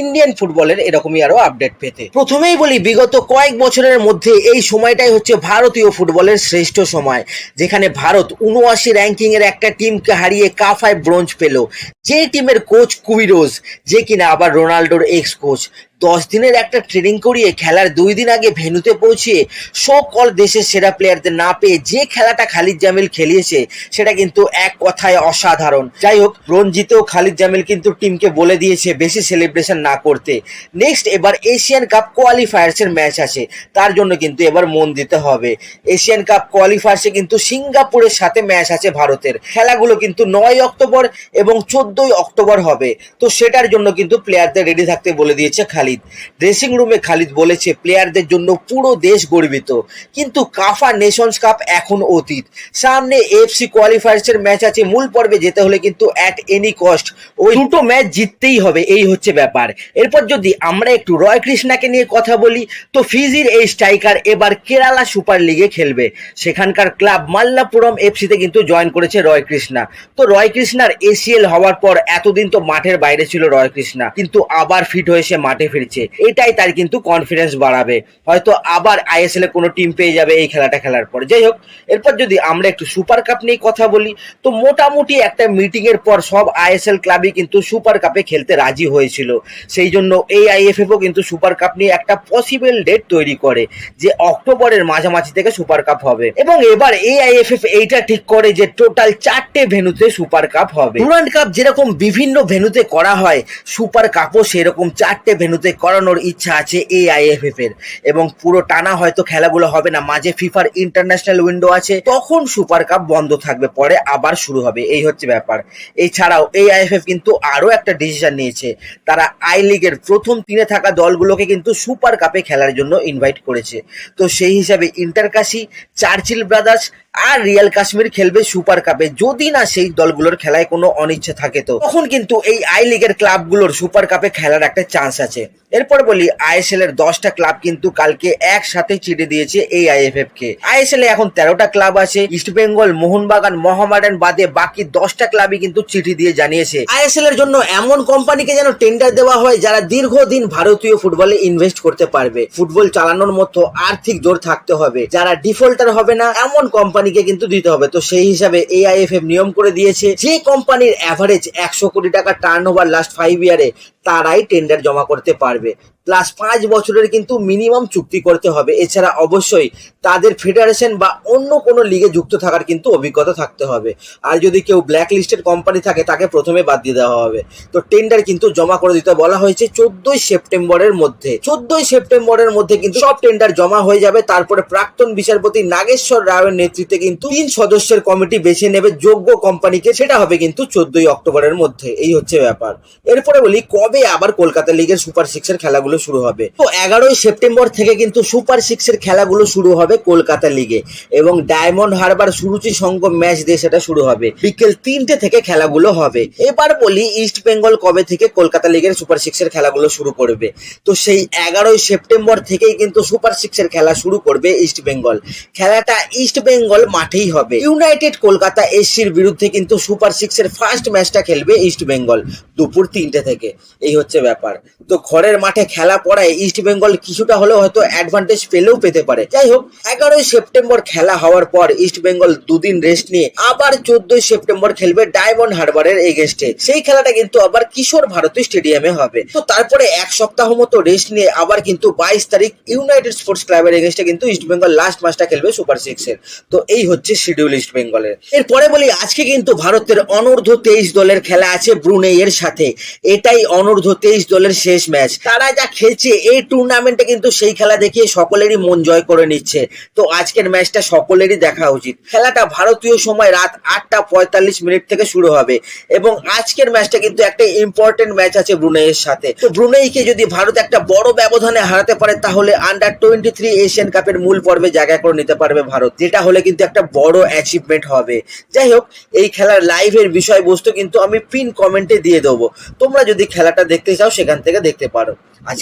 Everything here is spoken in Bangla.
ইন্ডিয়ান ফুটবলের এরকমই আরও আপডেট পেতে। প্রথমেই বলি, বিগত কয়েক বছরের মধ্যে এই সময়টাই হচ্ছে ভারতীয় ফুটবলের শ্রেষ্ঠ সময়, যেখানে ভারত উনআশি র্যাঙ্কিং এর একটা টিমকে হারিয়ে কাফায় ব্রোঞ্জ পেল। যে টিমের কোচ কুইরোজ, যে কিনা আবার রোনাল্ডোর এক্স কোচ দশ দিনের একটা ট্রেনিং করিয়ে খেলার দুই দিন আগে ভেনুতে পৌঁছিয়ে শো কল দেশের সেরা প্লেয়ারদের না পেয়ে যে খেলাটা খালিদ জামিল খেলিয়েছে, সেটা কিন্তু এক কথায় অসাধারণ। যাই হোক রঞ্জিতেও খালিদ জামিল কিন্তু টিমকে বলে দিয়েছে, বেশি সেলিব্রেশন না করতে। নেক্সট এবার এশিয়ান কাপ কোয়ালিফায়ার্সের ম্যাচ আছে। তার জন্য কিন্তু এবার মন দিতে হবে। এশিয়ান কাপ কোয়ালিফায়ার্সে কিন্তু সিঙ্গাপুরের সাথে ম্যাচ আছে ভারতের। খেলাগুলো কিন্তু নয় অক্টোবর এবং চোদ্দই অক্টোবর হবে। তো সেটার জন্য কিন্তু প্লেয়ারদের রেডি থাকতে বলে দিয়েছে খালিদ। ড্রেসিং রুমে খালিদ বলেছে প্লেয়ারদের জন্য পুরো দেশ গর্বিত। কিন্তু কাফা নেশনস কাপ এখন অতীত। সামনে এফসি কোয়ালিফায়ার্সের ম্যাচ আছে। মূল পর্বে যেতে হলে কিন্তু অ্যাট এনি কস্ট ওই দুটো ম্যাচ জিততেই হবে। এই হচ্ছে ব্যাপার। এরপর যদি আমরা একটু রয় কৃষ্ণাকে নিয়ে কথা বলি, তো ফিজির এই স্ট্রাইকার এবার কেরালা সুপার লিগে খেলবে। সেখানকার ক্লাব মাল্লাপুরম এফসিতে কিন্তু জয়েন করেছে রয় কৃষ্ণা। তো রয় কৃষ্ণার এসিএল হওয়ার পর এতদিন তো মাঠের বাইরে ছিল রয় কৃষ্ণা, কিন্তু আবার ফিট হয়ে সে মাঠে ফিরছে। এটাই তার কিন্তু কনফিডেন্স বাড়াবে। হয়তো আবার আইএসএল এ কোনো টিম পেয়ে যাবে এই খেলাটা খেলার পর। যাই হোক, এরপর যদি আমরা একটু সুপার কাপ নিয়ে কথা বলি, তো মোটামুটি একটা মিটিং এর পর সব আইএসএল ক্লাবই কিন্তু সুপার কাপে খেলতে রাজি হয়েছিল। সেই জন্য এই আইএফএফও কিন্তু সুপার কাপ নিয়ে একটা পসিবল ডেট তৈরি করে যে অক্টোবরের মাঝামাঝি থেকে সুপার কাপ হবে। এবং এবার এই আইএফএফ এইটা ঠিক করে যে টোটাল চারটে ভেনুতে সুপার কাপ হবে। ডুরান্ড কাপ যেরকম বিভিন্ন ভেনুতে করা হয় সুপার কাপও সেরকম চারটে ভেনুতে করানোর ইচ্ছা আছে এই আইএফএফ এর। এবং পুরো টানা হয়তো খেলাগুলো হবে না, মাঝে ফিফার ইন্টারন্যাশনাল উইন্ডো আছে, তখন সুপার কাপ বন্ধ থাকবে, পরে আবার শুরু হবে, এই হচ্ছে ব্যাপার। এছাড়াও এই আইএফএফ কিন্তু আরও একটা ডিসিশন নিয়েছে, তারা আই লিগের প্রথম তিনে থাকা দলগুলোকে কিন্তু সুপার কাপে খেলার জন্য ইনভাইট করেছে। তো সেই হিসাবে ইন্টারকাশি চার্চিল ব্রাদার্স আর রিয়াল কাশ্মীর খেলবে সুপার কাপে। যদি না সেই দলগুলোর খেলায় কোনো অনিচ্ছা থাকে তো। তখন কিন্তু এই আই লিগের ক্লাবগুলোর সুপার কাপে খেলার একটা চান্স আছে। এরপর বলি আইএসএল এর দশটা ক্লাব কিন্তু কালকে একসাথে চিঠি দিয়েছে এই আইএফএফ কে আইএসএল এ এখন তেরোটা ক্লাব আছে, ইস্ট বেঙ্গল, মোহনবাগান মোহামেডান বাদে বাকি দশটা ক্লাবই কিন্তু চিঠি দিয়ে জানিয়েছে। আইএসএল এর জন্য এমন কোম্পানিকে যেন টেন্ডার দেওয়া হয় যারা দীর্ঘদিন ভারতীয় ফুটবলে ইনভেস্ট করতে পারবে। ফুটবল চালানোর মতো আর্থিক জোর থাকতে হবে, যারা ডিফল্টার হবে না, এমন কোম্পানিকে কিন্তু দিতে হবে। তো সেই হিসাবে এআইএফএফ নিয়ম করে দিয়েছে, যে কোম্পানির অ্যাভারেজ একশো কোটি টাকা টার্ন ওভার লাস্ট ফাইভ ইয়ারে তারাই টেন্ডার জমা করতে পারবে। প্লাস পাঁচ বছরের কিন্তু মিনিমাম চুক্তি করতে হবে। এছাড়া অবশ্যই তাদের ফেডারেশন বা অন্য কোনো লিগে যুক্ত থাকার কিন্তু অভিজ্ঞতা থাকতে হবে। আর যদি কেউ ব্ল্যাক লিস্টেড কোম্পানি থাকে, তাকে প্রথমে বাদ দিয়ে দেওয়া হবে। তো টেন্ডার কিন্তু জমা করে দিতে বলা হয়েছে চোদ্দই সেপ্টেম্বরের মধ্যে। চোদ্দই সেপ্টেম্বরের মধ্যে কিন্তু সব টেন্ডার জমা হয়ে যাবে। তারপরে প্রাক্তন বিচারপতি নাগেশ্বর রাওয়ের নেতৃত্বে কিন্তু তিন সদস্যের কমিটি বেছে নেবে যোগ্য কোম্পানিকে সেটা হবে কিন্তু চোদ্দই অক্টোবরের মধ্যে। এই হচ্ছে ব্যাপার। এরপরে বলি, কবে আবার কলকাতা লিগের সুপার সিক্সের খেলাগুলো শুরু হবে। তো এগারোই সেপ্টেম্বর থেকে কিন্তু সুপার সিক্সের খেলাগুলো শুরু হবে কলকাতা লিগে এবং ডায়মন্ড হারবার সুরুচি সঙ্গম ম্যাচ দিয়ে সেটা শুরু হবে। বিকেল তিনটে থেকে খেলাগুলো হবে। এবার বলি ইস্ট বেঙ্গল কবে থেকে কলকাতা লিগের সুপার সিক্সের খেলাগুলো শুরু করবে? তো সেই এগারোই সেপ্টেম্বর থেকেই কিন্তু সুপার সিক্সের খেলা শুরু করবে ইস্ট বেঙ্গল খেলাটা ইস্ট বেঙ্গল মাঠেই হবে। ইউনাইটেড কলকাতা এসসির বিরুদ্ধে কিন্তু সুপার সিক্সের ফার্স্ট ম্যাচটা খেলবে ইস্ট বেঙ্গল দুপুর তিনটে থেকে। এই হচ্ছে ব্যাপার। তো ঘরের মাঠে খেলা পড়ায় ইস্ট বেঙ্গল কিছুটা হলেও হয়তো অ্যাডভান্টেজ পেলেও পেতে পারে। যাই হোক, এগারোই সেপ্টেম্বর খেলা হওয়ার পর ইস্ট বেঙ্গল দুদিন রেস্ট নিয়ে আবার চোদ্দই সেপ্টেম্বর খেলবে ডায়মন্ড হারবারের এগেনস্টে সেই খেলাটা কিন্তু আবার কিশোর ভারতী স্টেডিয়ামে হবে। তো তারপরে এক সপ্তাহ মতো রেস্ট নিয়ে আবার কিন্তু বাইশ তারিখ ইউনাইটেড স্পোর্টস ক্লাবের এগেনস্টে কিন্তু ইস্ট বেঙ্গল লাস্ট ম্যাচটা খেলবে সুপার সিক্স এর। তো এই হচ্ছে শিডিউল ইস্ট বেঙ্গলের এরপরে বলি, আজকে কিন্তু ভারতের অনূর্ধ্ব তেইশ দলের খেলা আছে ব্রুনেই এর সাথে। এটাই অনূর্ধ্ব তেইশ দলের শেষ ম্যাচ তারা যা খেলছে, এই টুর্নামেন্টে কিন্তু সেই খেলা দেখিয়ে সকলেরই মন জয় করে নিচ্ছে। তো আজকের ম্যাচটা সকলেরই দেখা উচিত। খেলাটা ভারতীয় সময় রাত আটটা পঁয়তাল্লিশ মিনিট থেকে শুরু হবে। এবং আজকের ম্যাচটা কিন্তু একটা ইম্পর্টেন্ট ম্যাচ আছে ব্রুনেইয়ের সাথে। তো ব্রুনেইকে যদি ভারত একটা বড় ব্যবধানে হারাতে পারে, তাহলে আন্ডার টোয়েন্টি থ্রি এশিয়ান কাপের মূল পর্বে জায়গা করে নিতে পারবে ভারত। যেটা হলে কিন্তু একটা বড় অ্যাচিভমেন্ট হবে। যাই হোক, এই খেলার লাইভের বিষয়বস্তু কিন্তু আমি পিন কমেন্টে দিয়ে দেবো। তোমরা যদি খেলাটা দেখতে চাও, সেখান থেকে দেখতে পারো। আজকে